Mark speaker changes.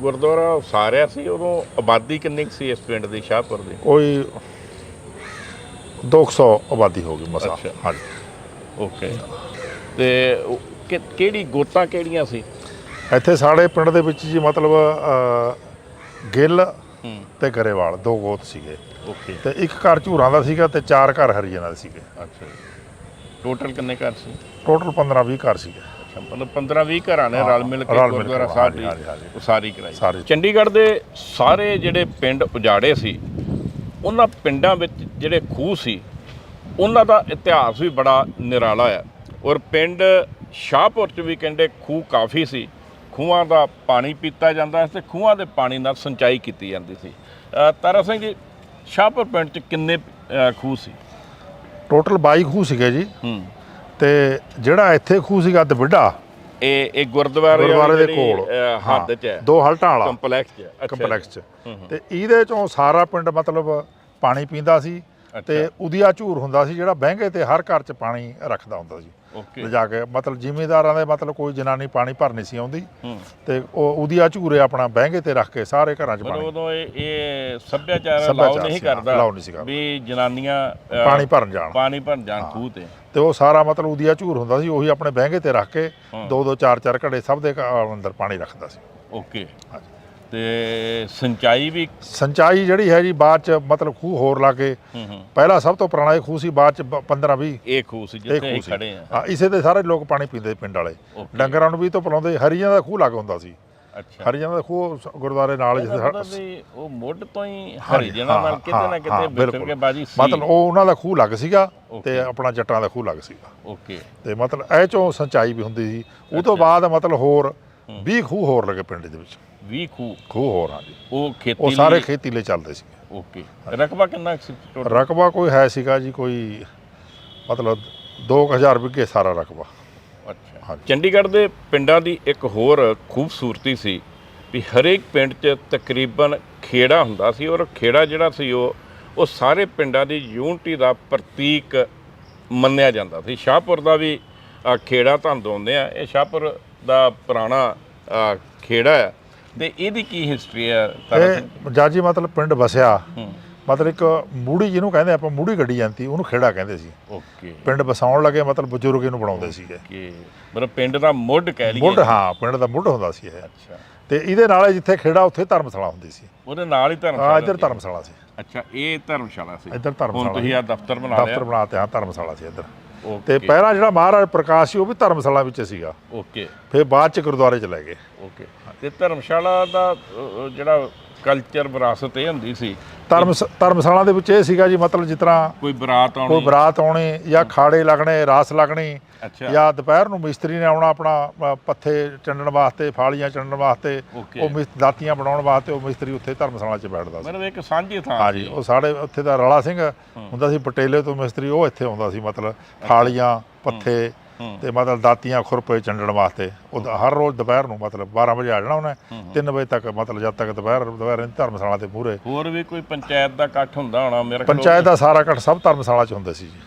Speaker 1: ਗੁਰਦੁਆਰਾ ਸਾਰਿਆ ਸੀ ਉਦੋਂ ਆਬਾਦੀ ਕਿੰਨੀ ਕੁ ਸੀ ਇਸ ਪਿੰਡ ਦੀ ਸ਼ਾਹਪੁਰ ਦੀ?
Speaker 2: ਕੋਈ 200 ਆਬਾਦੀ ਹੋ ਗਈ ਮਸਾ
Speaker 1: ਅੱਛਾ।
Speaker 2: ਹਾਂਜੀ।
Speaker 1: ਓਕੇ। ਤੇ ਉਹ ਕਿ- ਕਿਹੜੀ ਗੋਤਾਂ ਕਿਹੜੀਆਂ ਸੀ?
Speaker 2: ਇੱਥੇ ਸਾਡੇ ਪਿੰਡ ਦੇ ਵਿੱਚ ਜੀ ਮਤਲਬ ਅ, ਗਿੱਲ ਤੇ ਗਰੇਵਾਲ ਦੋ ਗੋਤ ਸੀਗੇ।
Speaker 1: ਓਕੇ।
Speaker 2: ਤੇ ਇੱਕ ਘਰ ਝੂਰਾਂ ਦਾ ਸੀਗਾ ਤੇ ਚਾਰ ਘਰ ਹਰੀਜਨਾਂ ਦੇ ਸੀਗੇ।
Speaker 1: ਅੱਛਾ ਟੋਟਲ ਕਿੰਨੇ ਘਰ ਸੀ?
Speaker 2: ਟੋਟਲ 15 20 ਘਰ ਸੀਗੇ।
Speaker 1: ਅੱਛਾ ਮਤਲਬ 15 20 ਘਰਾਂ ਨੇ ਰਲ ਮਿਲ ਕੇ
Speaker 2: ਰਲ ਮਿਲ ਕੇ,
Speaker 1: ਗੁਰਦੁਆਰਾ
Speaker 2: ਹਾਂਜੀ,
Speaker 1: ਸਾਹਿਬ ਦੀ
Speaker 2: ਹਾਂਜੀ, ਹਾਂਜੀ।
Speaker 1: ਉਸਾਰੀ ਕਰਾਈ।
Speaker 2: ਸਾਰੀ।
Speaker 1: ਚੰਡੀਗੜ੍ਹ ਦੇ ਸਾਰੇ ਜਿਹੜੇ ਪਿੰਡ ਉਜਾੜੇ ਸੀ ਉਹਨਾਂ ਪਿੰਡਾਂ ਵਿੱਚ ਜਿਹੜੇ ਖੂਹ ਸੀ ਉਹਨਾਂ ਦਾ ਇਤਿਹਾਸ ਵੀ ਬੜਾ ਨਿਰਾਲਾ ਆ। ਔਰ ਪਿੰਡ ਸ਼ਾਹਪੁਰ ਚ ਵੀ ਕਹਿੰਦੇ ਖੂਹ ਕਾਫੀ ਸੀ ਖੂਹਾਂ ਦਾ ਪਾਣੀ ਪੀਤਾ ਜਾਂਦਾ ਸੀ ਤੇ ਖੂਹਾਂ ਦੇ ਪਾਣੀ ਨਾਲ ਸਿੰਚਾਈ ਕੀਤੀ ਜਾਂਦੀ ਸੀ। ਅ, ਤਾਰਾ ਸਿੰਘ ਜੀ ਸ਼ਾਹਪੁਰ ਪਿੰਡ ਚ ਕਿੰਨੇ ਅ, ਖੂਹ ਸੀ?
Speaker 2: ਟੋਟਲ 22 ਖੂਹ ਸੀਗੇ ਜੀ।
Speaker 1: ਹੂੰ।
Speaker 2: ਤੇ ਜਿਹੜਾ ਇੱਥੇ ਖੂਹ ਸੀਗਾ ਦਵਿੱਡਾ
Speaker 1: ਇਹ ਇਹ ਗੁਰਦੁਆਰੇ
Speaker 2: ਦੇ ਕੋਲ।
Speaker 1: ਹੱਦ ਚ ਹੈ।
Speaker 2: ਦੋ ਹਲਟਾਂ ਵਾਲਾ।
Speaker 1: ਕੰਪਲੈਕਸ ਚ।
Speaker 2: ਕੰਪਲੈਕਸ ਚ। ਤੇ ਇਹਦੇ ਚੋਂ ਸਾਰਾ ਪਿੰਡ ਮਤਲਬ ਪਾਣੀ ਪੀਂਦਾ ਸੀ। ਤੇ। ਉਦੀਆ ਝੂਰ ਹੁੰਦਾ ਸੀ ਜਿਹੜਾ ਬਹਿੰਗੇ ਤੇ ਹਰ ਘਰ ਚ ਪਾਣੀ ਰੱਖਦਾ ਹੁੰਦਾ ਸੀ।
Speaker 1: ਓਕੇ।
Speaker 2: ਲਿਜਾ ਕੇ ਮਤਲਬ ਜ਼ਿਮੀਂਦਾਰਾਂ ਦੇ ਮਤਲਬ ਕੋਈ ਜਨਾਨੀ ਪਾਣੀ ਭਰ ਨਹੀਂ ਸੀ ਆਉਂਦੀ। ਤੇ ਉਹ ਉਦੀਆ ਝੂਰੇ ਆਪਣਾ ਬਹਿੰਗੇ ਤੇ ਰੱਖ ਕੇ ਸਾਰੇ ਘਰਾਂ ਚ
Speaker 1: ਪਰ
Speaker 2: ਪਾਣੀ।
Speaker 1: ਉਦੋਂ ਇਹ ਇਹ ਸੱਭਿਆਚਾਰ
Speaker 2: ਸੱਭਿਆਚਾਰ
Speaker 1: ਨਹੀਂ
Speaker 2: ਸੀ, ਹਾਂ,
Speaker 1: ਕਰਦਾ
Speaker 2: allow ਨਹੀਂ ਸੀ ਕਰਦਾ।
Speaker 1: ਵੀ ਜਨਾਨੀਆਂ
Speaker 2: ਪਾਣੀ ਭਰਨ ਜਾਣ।
Speaker 1: ਪਾਣੀ ਭਰਨ ਜਾਣ ਖੂਹ ਤੇ।
Speaker 2: ਤੇ ਉਹ ਸਾਰਾ ਮਤਲਬ ਉਦੀਆ ਝੂਰ ਹੁੰਦਾ ਸੀ ਉਹੀ ਆਪਣੇ ਬਹਿੰਗੇ ਤੇ ਰੱਖ ਕੇ। ਦੋ ਦੋ ਚਾਰ ਚਾਰ ਘੜੇ ਸਭ ਦੇ ਘ- ਅੰਦਰ ਪਾਣੀ ਰੱਖਦਾ ਸੀ।
Speaker 1: ਓਕੇ। ਤੇ ਸਿੰਚਾਈ ਵੀ
Speaker 2: ਸਿੰਚਾਈ ਜਿਹੜੀ ਹੈ ਜੀ ਬਾਅਦ ਚ ਮਤਲਬ ਖੂਹ ਹੋਰ ਲਾ ਕੇ ਪਹਿਲਾਂ ਸਭ ਤੋਂ ਪੁਰਾਣਾ ਇਹ ਖੂਹ ਸੀ ਬਾਅਦ ਚ 15 20
Speaker 1: ਇਹ ਖੂਹ ਸੀ
Speaker 2: ਇਹ
Speaker 1: ਜਿੱਥੇ
Speaker 2: ਸੀ।
Speaker 1: ਖੜੇ ਆ।
Speaker 2: ਹਾਂ ਇਸੇ ਤੇ ਸਾਰੇ ਲੋਕ ਪਾਣੀ ਪੀਂਦੇ ਪਿੰਡ ਵਾਲੇ. ਡੰਗਰਾਂ ਨੂੰ ਵੀ ਤੋਂ ਪਿਲਾਉਂਦੇ ਹਰੀਆਂ ਦਾ ਖੂਹ ਲੱਗ ਹੁੰਦਾ ਸੀ।
Speaker 1: ਅੱਛਾ।
Speaker 2: ਹਰੀਆਂ ਦਾ ਖੂਹ ਗੁਰਦੁਆਰੇ ਨਾਲ ਜਿੱਥੇ
Speaker 1: ਉਹ ਮੁੱਢ ਤੋਂ ਹੀ ਹਰੀਜਨਾਂ ਨਾਲ ਕਿਤੇ ਨਾ ਕਿਤੇ
Speaker 2: ਬਿਲਕੁਲ।
Speaker 1: ਕੇ ਬਾਜੀ ਸੀ।
Speaker 2: ਮਤਲਬ ਉਹ ਉਹਨਾਂ ਦਾ ਖੂਹ ਲੱਗ ਸੀਗਾ ਤੇ. ਆਪਣਾ ਜੱਟਾਂ ਦਾ ਖੂਹ ਲੱਗ ਸੀਗਾ।
Speaker 1: ਓਕੇ।
Speaker 2: ਤੇ ਮਤਲਬ ਇਹ ਚੋਂ ਸਿੰਚਾਈ ਵੀ ਹੁੰਦੀ ਸੀ। ਉਹ ਤੋਂ ਬਾਅਦ ਮਤਲਬ ਹੋਰ 20 ਖੂਹ ਹੋਰ ਲੱਗੇ ਪਿੰਡ ਦੇ ਵਿੱਚ।
Speaker 1: 20 ਖੂਹ?
Speaker 2: ਖੂਹ ਹੋਰ ਹਾਂ ਜੀ।
Speaker 1: ਉਹ ਖੇਤੀ
Speaker 2: ਉਹ ਸਾਰੇ ਖੇਤੀ ਲਈ ਚੱਲਦੇ ਸੀ।
Speaker 1: ਓਕੇ। ਰਕਬਾ ਕਿੰਨਾ ਸੀ ਟੋਟਲ
Speaker 2: ਰਕਬਾ ਕੋਈ ਹੈ ਸੀਗਾ ਜੀ ਕੋਈ ਮਤਲਬ 2000 ਵਿਗੇ ਸਾਰਾ ਰਕਬਾ।
Speaker 1: ਅੱਛਾ।
Speaker 2: ਹਾਂਜੀ।
Speaker 1: ਚੰਡੀਗੜ੍ਹ ਦੇ ਪਿੰਡਾਂ ਦੀ ਇੱਕ ਹੋਰ ਖੂਬਸੂਰਤੀ ਸੀ ਵੀ ਹਰੇਕ ਪਿੰਡ 'ਚ ਤਕਰੀਬਨ ਖੇੜਾ ਹੁੰਦਾ ਸੀ ਔਰ ਖੇੜਾ ਜਿਹੜਾ ਸੀ ਉਹ ਉਹ ਸਾਰੇ ਪਿੰਡਾਂ ਦੀ ਯੂਨਿਟੀ ਦਾ ਪ੍ਰਤੀਕ ਮੰਨਿਆ ਜਾਂਦਾ ਸੀ। ਸ਼ਾਹਪੁਰ ਦਾ ਵੀ ਅ, ਖੇੜਾ ਤੁਹਾਨੂੰ ਦੋਂਦੇ ਆ। ਇਹ ਸ਼ਾਹਪੁਰ ਦਾ ਪੁਰਾਣਾ ਖੇੜਾ ਹੈ। ਤੇ ਇਹਦੀ ਕੀ ਹਿਸਟਰੀ ਹੈ?
Speaker 2: ਇਹ ਜਾਜੀ ਮਤਲਬ ਪਿੰਡ ਵਸਿਆ।
Speaker 1: ਹੂੰ।
Speaker 2: ਮਤਲਬ ਇੱਕ ਮੂੜੀ ਜਿਹਨੂੰ ਕਹਿੰਦੇ ਆਪਾਂ ਮੂੜੀ ਗੱਡੀ ਜਾਂਦੀ ਉਹਨੂੰ ਖੇੜਾ ਕਹਿੰਦੇ ਸੀ।
Speaker 1: ਓਕੇ।
Speaker 2: ਪਿੰਡ ਵਸਾਉਣ ਲੱਗੇ ਮਤਲਬ ਬਜ਼ੁਰਗ ਇਹਨੂੰ ਬਣਾਉਂਦੇ ਸੀਗੇ।
Speaker 1: ਕਿ ਮਤਲਬ ਪਿੰਡ ਦਾ ਮੁੱਢ ਕਹਿ ਲਈਏ।
Speaker 2: ਮੁੱਢ ਹਾਂ ਪਿੰਡ ਦਾ ਮੁੱਢ ਹੁੰਦਾ ਸੀ ਇਹ।
Speaker 1: ਅੱਛਾ।
Speaker 2: ਤੇ ਇਹਦੇ ਨਾਲ ਜਿੱਥੇ ਖੇੜਾ ਉੱਥੇ ਧਰਮਸ਼ਾਲਾ ਹੁੰਦੀ ਸੀ।
Speaker 1: ਉਹਦੇ ਨਾਲ ਹੀ ਧਰਮਸ਼ਾਲਾ
Speaker 2: ਇੱਧਰ
Speaker 1: ਸੀ।
Speaker 2: ਧਰਮਸ਼ਾਲਾ ਸੀ।
Speaker 1: ਅੱਛਾ ਇਹ ਧਰਮਸ਼ਾਲਾ ਸੀ।
Speaker 2: ਇੱਧਰ
Speaker 1: ਹੁਣ
Speaker 2: ਧਰਮਸ਼ਾਲਾ
Speaker 1: ਤੁਸੀਂ ਆ ਦਫ਼ਤਰ ਬਣਾ
Speaker 2: ਦਫ਼ਤਰ
Speaker 1: ਲਿਆ
Speaker 2: ਬਣਾਤੇ ਹਾਂ ਧਰਮਸ਼ਾਲਾ ਸੀ ਇੱਧਰ।
Speaker 1: ਓਕੇ
Speaker 2: ਤੇ ਪਹਿਲਾਂ ਜਿਹੜਾ ਮਹਾਰਾਜ ਪ੍ਰਕਾਸ਼ ਸੀ ਉਹ ਵੀ ਧਰਮਸ਼ਾਲਾ ਵਿੱਚ ਸੀਗਾ।
Speaker 1: ਓਕੇ
Speaker 2: ਫਿਰ ਬਾਅਦ ਚ ਗੁਰਦੁਆਰੇ ਚ ਲੈ ਗਏ।
Speaker 1: ਓਕੇ ਤੇ ਧਰਮਸ਼ਾਲਾ ਦਾ ਅ, ਅ, ਜਿਹੜਾ ਕਲਚਰ ਵਿਰਾਸਤ ਇਹ ਹੁੰਦੀ ਸੀ
Speaker 2: ਧਰਮ ਧਰਮਸ਼ਾਲਾ ਦੇ ਵਿੱਚ ਇਹ ਸੀਗਾ ਜੀ ਮਤਲਬ ਜਿਸ ਤਰ੍ਹਾਂ
Speaker 1: ਕੋਈ ਬਰਾਤ
Speaker 2: ਕੋਈ
Speaker 1: ਆਉਣੀ
Speaker 2: ਬਰਾਤ ਆਉਣੀ ਜਾਂ ਖਾੜੇ ਲੱਗਣੇ ਰਾਸ ਲੱਗਣੀ ਜਾਂ ਦੁਪਹਿਰ ਨੂੰ ਮਿਸਤਰੀ ਨੇ ਆਉਣਾ ਆਪਣਾ ਪੱਥੇ ਚੰਡਣ ਵਾਸਤੇ ਫਾਲੀਆਂ ਚੰਡਣ ਵਾਸਤੇ। ਉਹ ਦਾਤੀਆਂ ਬਣਾਉਣ ਵਾਸਤੇ ਉਹ ਮਿਸਤਰੀ ਉੱਥੇ ਧਰਮਸ਼ਾਲਾ 'ਚ ਬੈਠਦਾ ਸੀ
Speaker 1: ਮਤਲਬ ਇੱਕ ਸਾਂਝੀ ਥਾਂ
Speaker 2: ਹਾਂਜੀ। ਉਹ ਸਾਡੇ ਉੱਥੇ ਦਾ ਰਲਾ ਸਿੰਘ ਹੁੰਦਾ ਸੀ ਪਟੇਲੇ ਤੋਂ ਮਿਸਤਰੀ ਉਹ ਇੱਥੇ ਆਉਂਦਾ ਸੀ ਮਤਲਬ ਫਾਲੀਆਂ ਪੱਥੇ। ਤੇ ਮਤਲਬ ਦਾਤੀਆਂ ਖੁਰਪੇ ਚੰਡਣ ਵਾਸਤੇ। ਉਹ ਹਰ ਰੋਜ਼ ਦੁਪਹਿਰ ਨੂੰ ਮਤਲਬ 12 ਵਜੇ ਆ ਜਾਣਾ ਉਹਨੇ। 3 ਵਜੇ ਤੱਕ ਮਤਲਬ ਜਦ ਤੱਕ ਦੁਪਹਿਰ ਦੁਪਹਿਰ ਧਰਮਸ਼ਾਲਾ ਦੇ ਮੂਹਰੇ।
Speaker 1: ਹੋਰ ਵੀ ਕੋਈ ਪੰਚਾਇਤ ਦਾ ਇਕੱਠ ਹੁੰਦਾ ਹੋਣਾ ਮੇਰੇ ਖਿਆਲ
Speaker 2: ਪੰਚਾਇਤ ਦਾ ਸਾਰਾ ਇਕੱਠ ਸਭ ਧਰਮਸ਼ਾਲਾ 'ਚ ਹੁੰਦੇ ਸੀ ਜੀ।